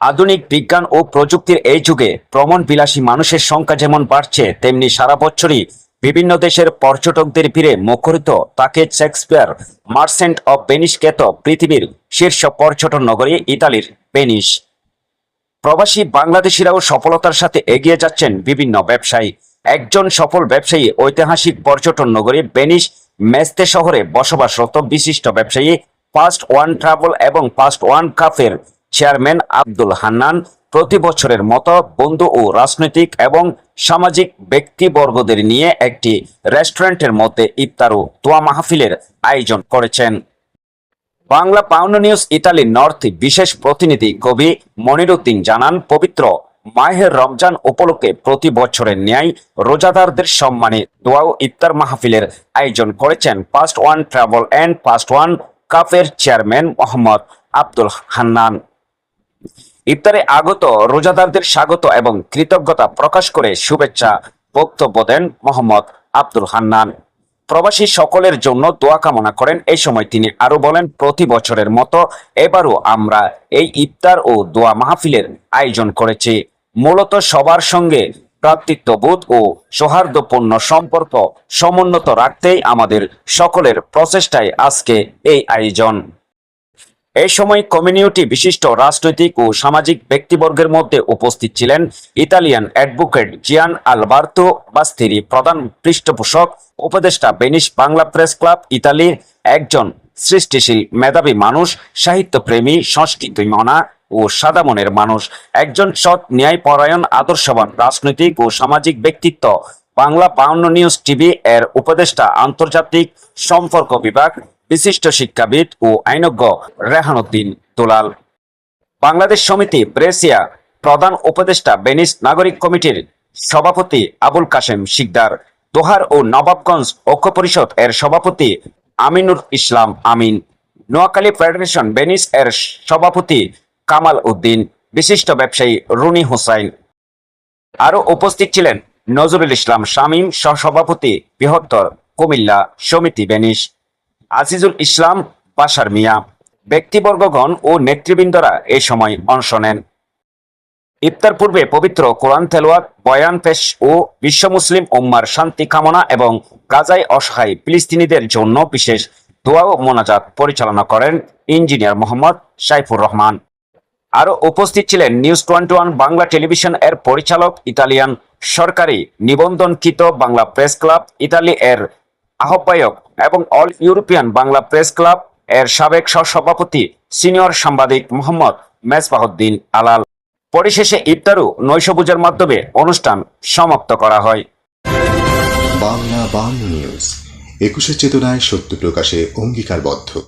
আধুনিক বিজ্ঞান ও প্রযুক্তির এই যুগে ভ্রমণ বিলাসী মানুষের সংখ্যা যেমন বাড়ছে, তেমনি সারা বছরই বিভিন্ন দেশের পর্যটকদের ভিড়ে মুখরিত তাকে শেক্সপিয়ার, মার্সেন্ট অব বেনিস খ্যাত পৃথিবীর শীর্ষ পর্যটন নগরী ইতালির বেনিস প্রবাসী বাংলাদেশিরাও সফলতার সাথে এগিয়ে যাচ্ছেন বিভিন্ন ব্যবসায়ী। একজন সফল ব্যবসায়ী ঐতিহাসিক পর্যটন নগরী বেনিস মেস্তে শহরে বসবাসরত বিশিষ্ট ব্যবসায়ী ফার্স্ট ওয়ান ট্রাভেল এবং ফার্স্ট ওয়ান কাফের চেয়ারম্যান আব্দুল হান্নান প্রতি বছরের মতো বন্ধু ও রাজনৈতিক এবং সামাজিক ব্যক্তিবর্গদের নিয়ে একটি রেস্টুরেন্টের মধ্যে ইফতার ও দোয়া মাহফিলের আয়োজন করেছেন। Bangla pound news Italy north বিশেষ প্রতিনিধি কবি মনিরুদ্দিন জানান, পবিত্র মাহের রমজান উপলক্ষে প্রতি বছরের ন্যায় রোজাদারদের সম্মানে দোয়া ও ইফতার মাহফিলের আয়োজন করেছেন first one travel and first one কাফের চেয়ারম্যান মোহাম্মদ আব্দুল হান্নান। ইফতারে আগত রোজাদারদের স্বাগত এবং কৃতজ্ঞতা প্রকাশ করে শুভেচ্ছা বক্তব্য দেন মোহাম্মদ আব্দুল হান্নান। প্রবাসী সকলের জন্য দোয়া কামনা করেন। এই সময় তিনি আরও বলেন, প্রতি বছরের মতো এবারও আমরা এই ইফতার ও দোয়া মাহফিলের আয়োজন করেছি। মূলত সবার সঙ্গে ভ্রাতৃত্ববোধ ও সৌহার্দ্যপূর্ণ সম্পর্ক সমুন্নত রাখতেই আমাদের সকলের প্রচেষ্টায় আজকে এই আয়োজন। এই সময় কমিউনিটি বিশিষ্ট রাজনৈতিক ও সামাজিক ব্যক্তিবর্গের মধ্যে উপস্থিত ছিলেন Italian advocate Gian Alberto Bastiri, প্রধান পৃষ্ঠপোষক উপদেষ্টা বেনিস বাংলা প্রেস ক্লাব ইতালির একজন সৃষ্টিশীল মেধাবী মানুষ, সাহিত্যপ্রেমী সংস্কৃতি মনা ও সাদা মনের মানুষ, একজন সৎ ন্যায়পরায়ণ, আদর্শবান রাজনৈতিক ও সামাজিক ব্যক্তিত্ব। বাংলা পাউন্ড নিউজ টিভি এর উপদেষ্টা আন্তর্জাতিক সম্পর্ক বিভাগ বিশিষ্ট শিক্ষাবিদ ও আইনজ্ঞ রেহানুদ্দিন দুলাল। বাংলাদেশ সমিতি প্রেসিয়া প্রধান উপদেষ্টা বেনিস নাগরিক কমিটির সভাপতি আবুল কাশেম শিকদার। দোহার ও নবাবগঞ্জ ঐক্য পরিষদ এর সভাপতি আমিনুর ইসলাম আমিন। নোয়াখালী ফেডারেশন বেনিস এর সভাপতি কামাল উদ্দিন। বিশিষ্ট ব্যবসায়ী রুনি হুসাইন। আরও উপস্থিত ছিলেন নজরুল ইসলাম শামীম সহসভাপতি বৃহত্তর কুমিল্লা সমিতি বেনিস। আজিজুল ইসলাম বাসার মিয়া। ব্যক্তিবর্গগণ ও নেতৃবৃন্দরা এই সময় অংশ নেন। ইফতার পূর্বে পবিত্র কোরআন তেলোয়াত বয়ান পেশ ও বিশ্ব মুসলিম উম্মার শান্তি কামনা এবং গাজায় অসহায় ফিলিস্তিনিদের জন্য বিশেষ দোয়া ও মোনাজাত পরিচালনা করেন ইঞ্জিনিয়ার মোহাম্মদ সাইফুর রহমান। আরও উপস্থিত ছিলেন news twenty one Bangla television এর পরিচালক, ইতালিয়ান সরকারি নিবন্ধনকৃত বাংলা প্রেস ক্লাব, ইতালি এর আহ্বায়ক এবং all European Bangla press club এর সাবেক সহসভাপতি সিনিয়র সাংবাদিক মোহাম্মদ মেজবাহুদ্দিন আলাল। পরিশেষে ইফতারু নৈশভোজের মাধ্যমে অনুষ্ঠান সমাপ্ত করা হয়। বাংলা বাংলা নিউজ, একুশে চেতনায় সত্য প্রকাশে অঙ্গীকারবদ্ধ।